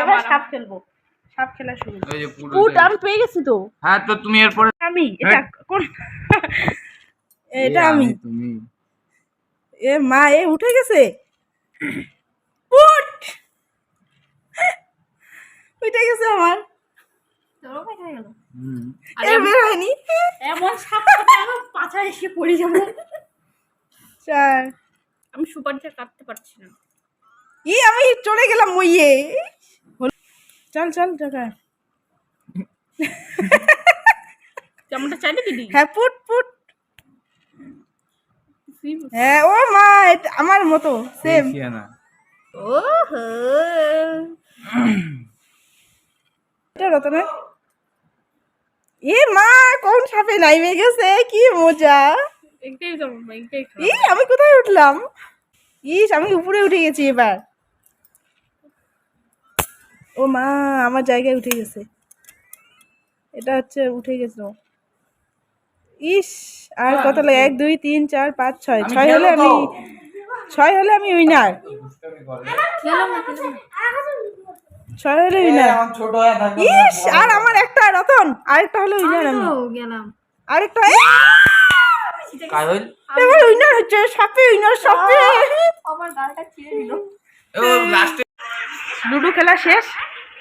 এবার সাপ খেলব। সাপ খেলা শুরু ওই যে পুরো পুট আমি পেয়ে গেছি তো। হ্যাঁ তো তুমি এরপরে আমি? এটা কোন এটা আমি। তুমি। এ মা এ উঠে গেছে। পুট উঠে গেছে আমার। হুম। এ বের হয়নি। এমন সাপ পাছা এসে পড়ে যাব। চার আমি সুপারিটা কাটতে পারছি না। ই আমি চলে গেলাম মইয়ে চল চল টাকা কেমনটা চাইলে দিদি? হ্যাঁ পুট পুট। হ্যাঁ ও মা আমার মতো সেম দেখিয়ে ও এটা রতনে এ মা কোন সাপে নাইমে গেছে? কি মজা। আমি কোথায় উঠলাম? ইস আমি উপরে উঠে গেছি এবার। ও মা আমার জায়গায় উঠে গেছে। এটা হচ্ছে উঠে গেছিল ইস আর কত লাগে এক দুই তিন চার পাঁচ ছয়। ছয় হলে আমি ছয় হলে আমি উইনার ছয় হলে উইনার আমার ছোট হয়ে থাকবে ইস আর আমার একটা রতন। আরেকটা হলে উইনার আমি ও আরেকটা এবার উইনার হচ্ছে সাপে উইনার সাপে আমার গালটা ছিঁড়ে দিল। লুডো খেলা শেষ?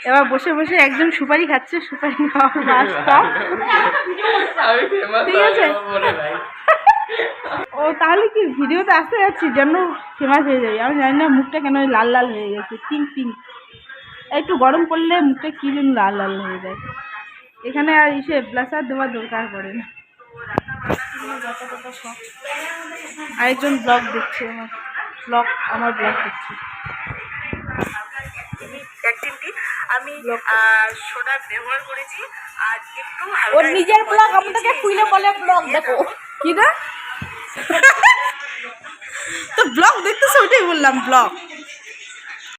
এবার বসে বসে একজন সুপারি খাচ্ছে সুপারি খাওয়ার রাস্তা ঠিক আছে। ও তাহলে কি ভিডিওতে আসতে যাচ্ছি? জন্য ফেমাস হয়ে যাবে। আমি জানি না মুখটা কেন লাল লাল হয়ে গেছে পিঙ্ক পিঙ্ক একটু গরম পড়লে মুখটা কী যেন লাল লাল হয়ে যায়। এখানে আর ইসে ব্লাসার দেওয়ার দরকার পড়ে না। আরেকজন ব্লগ দেখছে আমার। ব্লগ আমার ব্লগ দেখছে। আমি সোডা ব্যবহার করেছি আর একটু ওর নিজের ব্লগ আমাদেরকে খুলে বলে ব্লগ দেখো। কি না? তো ব্লগ দেখতেছো ওইটাই বললাম ব্লগ